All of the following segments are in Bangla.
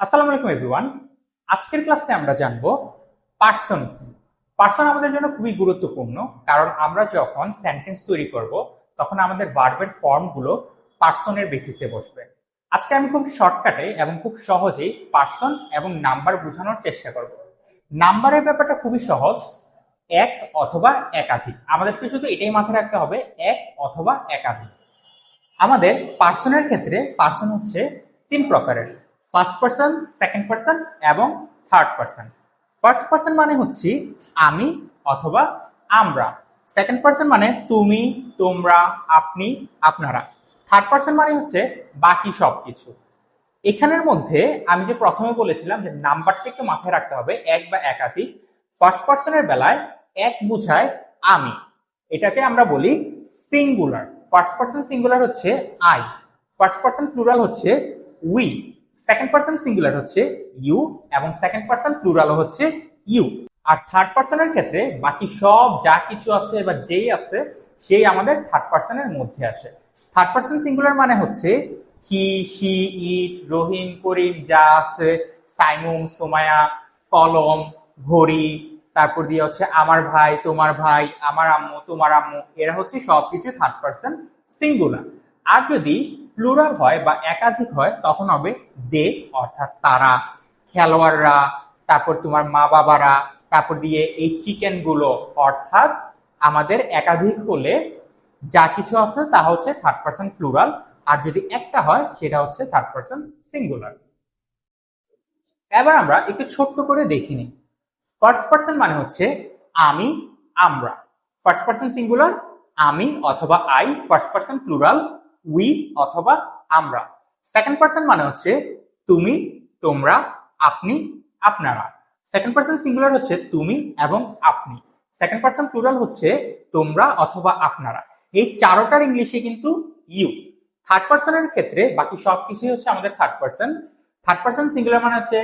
আসসালামু আলাইকুম এভরিওয়ান। আজকের ক্লাসে আমরা জানব পার্সন কি। পার্সন আমাদের জন্য খুবই গুরুত্বপূর্ণ, কারণ আমরা যখন সেন্টেন্স তৈরি করব, তখন আমাদের ভার্বের ফর্মগুলো পার্সনের বেসিসে বসবে। আজকে আমি খুব শর্টকাটে এবং খুব সহজেই পার্সন এবং নাম্বার বোঝানোর চেষ্টা করব। নাম্বারের ব্যাপারটা খুবই সহজ, এক অথবা একাধিক। আমাদেরকে শুধু এটাই মাথায় রাখতে হবে, এক অথবা একাধিক। আমাদের পার্সনের ক্ষেত্রে পার্সন হচ্ছে তিন প্রকারের। ফার্স্ট পার্সন সেকেন্ড পার্সন এবং থার্ড পার্সন ফার্স্ট পার্সন মানে হচ্ছে আমি অথবা আমরা। সেকেন্ড পার্সন মানে তুমি, তোমরা, আপনি, আপনারা। থার্ড পার্সন মানে হচ্ছে বাকি সব কিছু এখানের মধ্যে আমি যে প্রথমে বলেছিলাম যে নাম্বারটা একটু মাথায় রাখতে হবে, এক বা একাধিক। ফার্স্ট পার্সনের বেলায় এক বুঝায় আমি। এটাকে আমরা বলি সিঙ্গুলার ফার্স্ট পার্সন সিঙ্গুলার হচ্ছে আই ফার্স্ট পার্সন প্লুরাল হচ্ছে উই সেকেন্ড পার্সন সিঙ্গুলার হচ্ছে ইউ এবং সেকেন্ড পার্সন প্লুরাল হচ্ছে ইউ আর থার্ড পার্সনের ক্ষেত্রে বাকি সব যা কিছু আছে বা যেই আছে, সেই আমাদের থার্ড পার্সনের মধ্যে আসে। থার্ড পার্সন সিঙ্গুলার মানে হচ্ছে হি শি ইট রহিম, করিম যা আছে, সাইমুম সোমায়া কলম, ঘড়ি, তারপর দিয়ে হচ্ছে আমার ভাই, তোমার ভাই, আমার আম্মু, তোমার আম্মু, এরা হচ্ছে সবকিছু থার্ড পার্সন সিঙ্গুলার আর যদি প্লুরাল হয় বা একাধিক হয়, তখন হবে দে, অর্থাৎ তারা, খেলোয়াড়রা, তারপর তোমার মা বাবারা তারপর দিয়ে এই চিকেনগুলো অর্থাৎ আমাদের একাধিক হলে যা কিছু আছে তা হচ্ছে থার্ড পার্সন প্লুরাল আর যদি একটা হয়, সেটা হচ্ছে থার্ড পার্সন সিঙ্গুলার এবার আমরা একটু ছোট্ট করে দেখি নিই। ফার্স্ট পার্সন মানে হচ্ছে আমি, আমরা। ফার্স্ট পার্সন সিঙ্গুলার আমি অথবা I first person plural we অথবা আমরা। সেকেন্ড পার্সন মানে হচ্ছে তুমি, তোমরা, আপনি, আপনারা। সেকেন্ড পার্সন সিঙ্গুলার হচ্ছে তুমি এবং আপনি। সেকেন্ড পার্সন প্লুরাল হচ্ছে তোমরা অথবা আপনারা। এই চারোটার ইংলিশে কিন্তু ইউ থার্ড পার্সনের ক্ষেত্রে বাকি সব কিছুই হচ্ছে আমাদের third person third person singular মানে হচ্ছে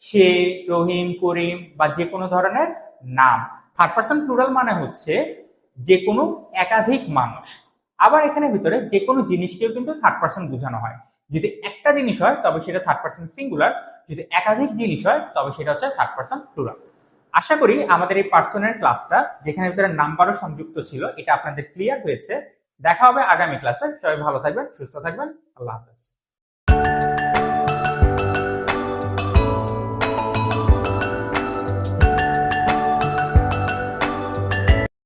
সে, রহিম, করিম বা যে কোনো ধরনের নাম। থার্ড পার্সন প্লুরাল মানে হচ্ছে যে কোনো একাধিক মানুষ। আবার এখানে ভিতরে যে কোনো জিনিসকেও কিন্তু থার্ড পার্সন বোঝানো হয়। যদি একটা জিনিস হয়, তবে সেটা থার্ড পার্সন সিঙ্গুলার যদি একাধিক জিনিস হয়, তবে সেটা হচ্ছে থার্ড পার্সন প্লুরাল আশা করি আমাদের এই পার্সনের ক্লাসটা যেখানে ভিতরে নাম্বারও সংযুক্ত ছিল, এটা আপনাদের ক্লিয়ার হয়েছে। দেখা হবে আগামী ক্লাসে সবাই ভালো থাকবেন, সুস্থ থাকবেন। আল্লাহ হাফেজ।